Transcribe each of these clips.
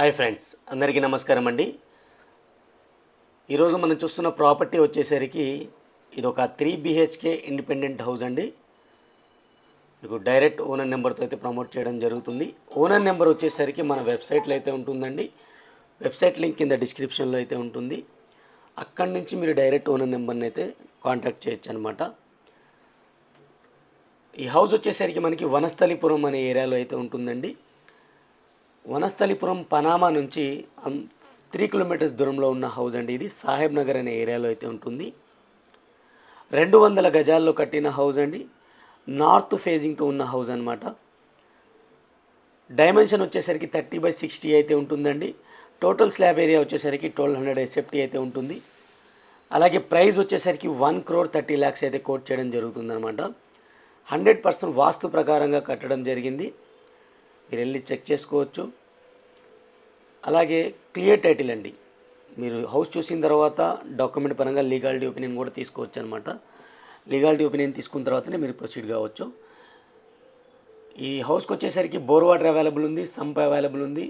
Hi friends అందరికీ నమస్కారం అండి. ఈరోజు మనం చూస్తున్న ప్రాపర్టీ వచ్చేసరికి ఇది ఒక త్రీ బిహెచ్కే ఇండిపెండెంట్ హౌస్ అండి. మీకు డైరెక్ట్ ఓనర్ నెంబర్తో అయితే ప్రమోట్ చేయడం జరుగుతుంది. ఓనర్ నెంబర్ వచ్చేసరికి మన వెబ్సైట్లో అయితే ఉంటుందండి. వెబ్సైట్ లింక్ కింద డిస్క్రిప్షన్లో అయితే ఉంటుంది. అక్కడి నుంచి మీరు డైరెక్ట్ ఓనర్ నెంబర్ని అయితే కాంటాక్ట్ చేయొచ్చు అనమాట ఈ హౌస్ వచ్చేసరికి మనకి వనస్థలిపురం అనే ఏరియాలో అయితే ఉంటుందండి. వనస్థలిపురం పనామా నుంచి త్రీ కిలోమీటర్స్ దూరంలో ఉన్న హౌస్ అండి ఇది. సాహెబ్ నగర్ అనే ఏరియాలో అయితే ఉంటుంది. రెండు వందల గజాల్లో కట్టిన హౌస్ అండి. నార్త్ ఫేజింగ్తో ఉన్న హౌస్ అనమాట డైమెన్షన్ వచ్చేసరికి థర్టీ బై సిక్స్టీ అయితే ఉంటుందండి. టోటల్ స్లాబ్ ఏరియా వచ్చేసరికి ట్వెల్వ్ హండ్రెడ్ ఎస్ఎఫ్టీ అయితే ఉంటుంది. అలాగే ప్రైస్ వచ్చేసరికి వన్ క్రోర్ థర్టీ ల్యాక్స్ అయితే కోట్ చేయడం జరుగుతుందనమాట హండ్రెడ్ పర్సెంట్ వాస్తు ప్రకారంగా కట్టడం జరిగింది. మీరు వెళ్ళి చెక్ చేసుకోవచ్చు. అలాగే క్లియర్ టైటిల్ అండి. మీరు హౌస్ చూసిన తర్వాత డాక్యుమెంట్ పరంగా లీగాలిటీ ఒపీనియన్ కూడా తీసుకోవచ్చు అనమాట లీగాలిటీ ఒపీనియన్ తీసుకున్న తర్వాతనే మీరు ప్రొసీడ్ కావచ్చు. ఈ హౌస్కి వచ్చేసరికి బోర్ వాటర్ అవైలబుల్ ఉంది సంప్ అవైలబుల్ ఉంది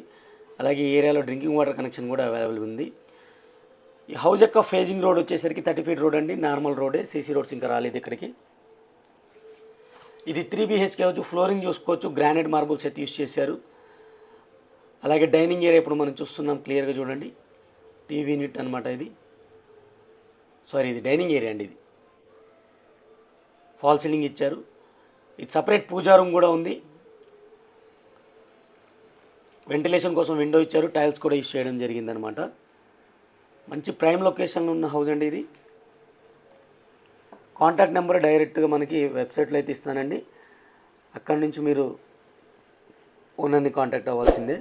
అలాగే ఏరియాలో డ్రింకింగ్ వాటర్ కనెక్షన్ కూడా అవైలబుల్ ఉంది. ఈ హౌస్ యొక్క ఫేజింగ్ రోడ్ వచ్చేసరికి థర్టీ ఫీట్ రోడ్ అండి నార్మల్ రోడే సీసీ రోడ్స్ ఇంకా రాలేదు ఇక్కడికి. ఇది త్రీ బీహెచ్కే హౌస్ ఫ్లోరింగ్ చూసుకోవచ్చు గ్రానైట్ మార్బుల్స్ అయితే యూస్ చేశారు. అలాగే డైనింగ్ ఏరియా ఇప్పుడు మనం చూస్తున్నాం క్లియర్గా చూడండి. టీవీ యూనిట్ అనమాట ఇది. సారీ ఇది డైనింగ్ ఏరియా అండి ఇది. ఫాల్ సీలింగ్ ఇచ్చారు. ఇది సపరేట్ పూజా రూమ్ కూడా ఉంది. వెంటిలేషన్ కోసం విండో ఇచ్చారు. టైల్స్ కూడా యూస్ చేయడం జరిగిందనమాట మంచి ప్రైమ్ లొకేషన్లో ఉన్న హౌస్ అండి ఇది. కాంటాక్ట్ నెంబర్ డైరెక్ట్గా మనకి వెబ్సైట్లో అయితే ఇస్తానండి. అక్కడి నుంచి మీరు ఓనర్ని కాంటాక్ట్ అవ్వాల్సిందే.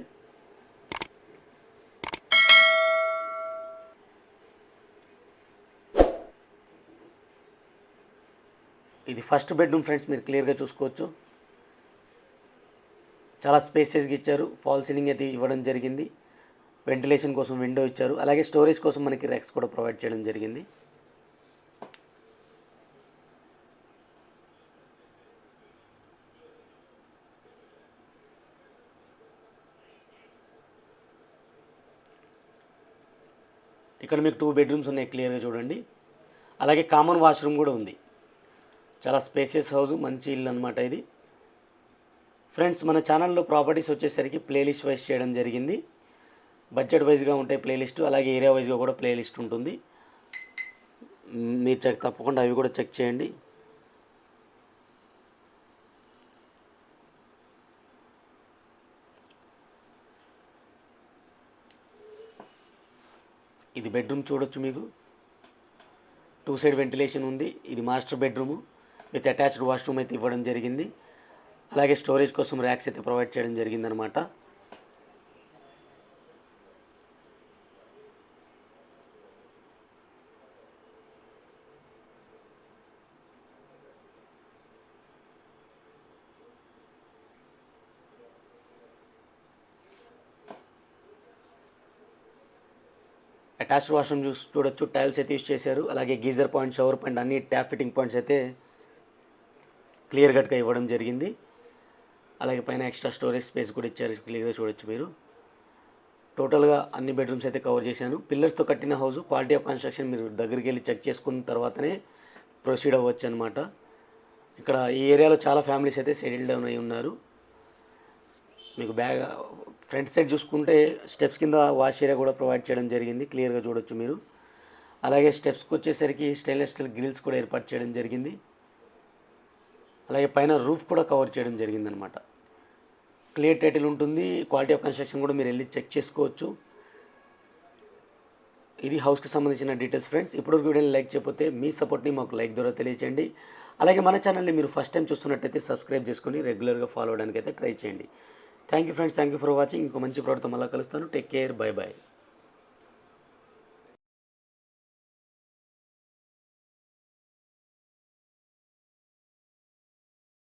ఇది ఫస్ట్ బెడ్రూమ్ ఫ్రెండ్స్ మీరు క్లియర్గా చూసుకోవచ్చు. చాలా స్పేసెస్గా ఇచ్చారు. ఫాల్ సీలింగ్ అయితే ఇవ్వడం జరిగింది. వెంటిలేషన్ కోసం విండో ఇచ్చారు. అలాగే స్టోరేజ్ కోసం మనకి ర్యాక్స్ కూడా ప్రొవైడ్ చేయడం జరిగింది. ఇక్కడ మీకు టూ బెడ్రూమ్స్ ఉన్నాయి క్లియర్గా చూడండి. అలాగే కామన్ వాష్రూమ్ కూడా ఉంది. చాలా స్పేసియస్ హౌస్ మంచి ఇల్లు అనమాట ఇది. ఫ్రెండ్స్ మన ఛానల్లో ప్రాపర్టీస్ వచ్చేసరికి ప్లేలిస్ట్ వైజ్ చేయడం జరిగింది. బడ్జెట్ వైజ్గా ఉంటాయి ప్లేలిస్ట్ అలాగే ఏరియా వైజ్గా కూడా ప్లేలిస్ట్ ఉంటుంది. మీరు చెక్ తప్పకుండా అవి కూడా చెక్ చేయండి. ఇది బెడ్రూమ్ చూడొచ్చు మీకు. టూ సైడ్ వెంటిలేషన్ ఉంది ఇది master bedroom with attached washroom అయితే ఇవ్వడం జరిగింది. అలాగే స్టోరేజ్ కోసం ర్యాక్స్ అయితే ప్రొవైడ్ చేయడం జరిగిందనమాట. అటాచ్డ్ వాష్రూమ్ చూసి చూడొచ్చు టైల్స్ అయితే యూస్ చేశారు. అలాగే గీజర్ పాయింట్ షవర్ పాయింట్ అన్ని ట్యాప్ ఫిట్టింగ్ పాయింట్స్ అయితే క్లియర్ కట్గా ఇవ్వడం జరిగింది. అలాగే పైన ఎక్స్ట్రా స్టోరేజ్ స్పేస్ కూడా ఇచ్చారు క్లియర్గా చూడొచ్చు మీరు. టోటల్గా అన్ని బెడ్రూమ్స్ అయితే కవర్ చేశాను. పిల్లర్స్తో కట్టిన హౌస్ క్వాలిటీ ఆఫ్ కన్స్ట్రక్షన్ మీరు దగ్గరికి వెళ్ళి చెక్ చేసుకున్న తర్వాతనే ప్రొసీడ్ అవ్వచ్చు అనమాట ఇక్కడ ఈ ఏరియాలో చాలా ఫ్యామిలీస్ అయితే సెటిల్ డౌన్ అయి ఉన్నారు. మీకు బ్యాగ్ ఫ్రంట్ సైడ్ చూసుకుంటే స్టెప్స్ కింద వాష్ ఏరియా కూడా ప్రొవైడ్ చేయడం జరిగింది క్లియర్గా చూడొచ్చు మీరు. అలాగే స్టెప్స్కి వచ్చేసరికి స్టెయిన్లెస్ స్టీల్ గ్రిల్స్ కూడా ఏర్పాటు చేయడం జరిగింది. అలాగే పైన రూఫ్ కూడా కవర్ చేయడం జరిగిందనమాట. క్లియర్ టైటిల్ ఉంటుంది క్వాలిటీ ఆఫ్ కన్స్ట్రక్షన్ కూడా మీరు వెళ్ళి చెక్ చేసుకోవచ్చు. ఇది హౌస్కి సంబంధించిన డీటెయిల్స్ ఫ్రెండ్స్. ఇప్పుడు వీడియోని లైక్ చేయకపోతే మీ సపోర్ట్ని మాకు లైక్ ద్వారా తెలియచేయండి. అలాగే మన ఛానల్ని మీరు ఫస్ట్ టైం చూస్తున్నట్టయితే సబ్స్క్రైబ్ చేసుకొని రెగ్యులర్గా ఫాలో అవడానికి అయితే ట్రై చేయండి. Thank you friends thank you for watching ఇంకో మంచి ప్రోడక్ట్తో మళ్ళీ కలుస్తాను. Take care bye bye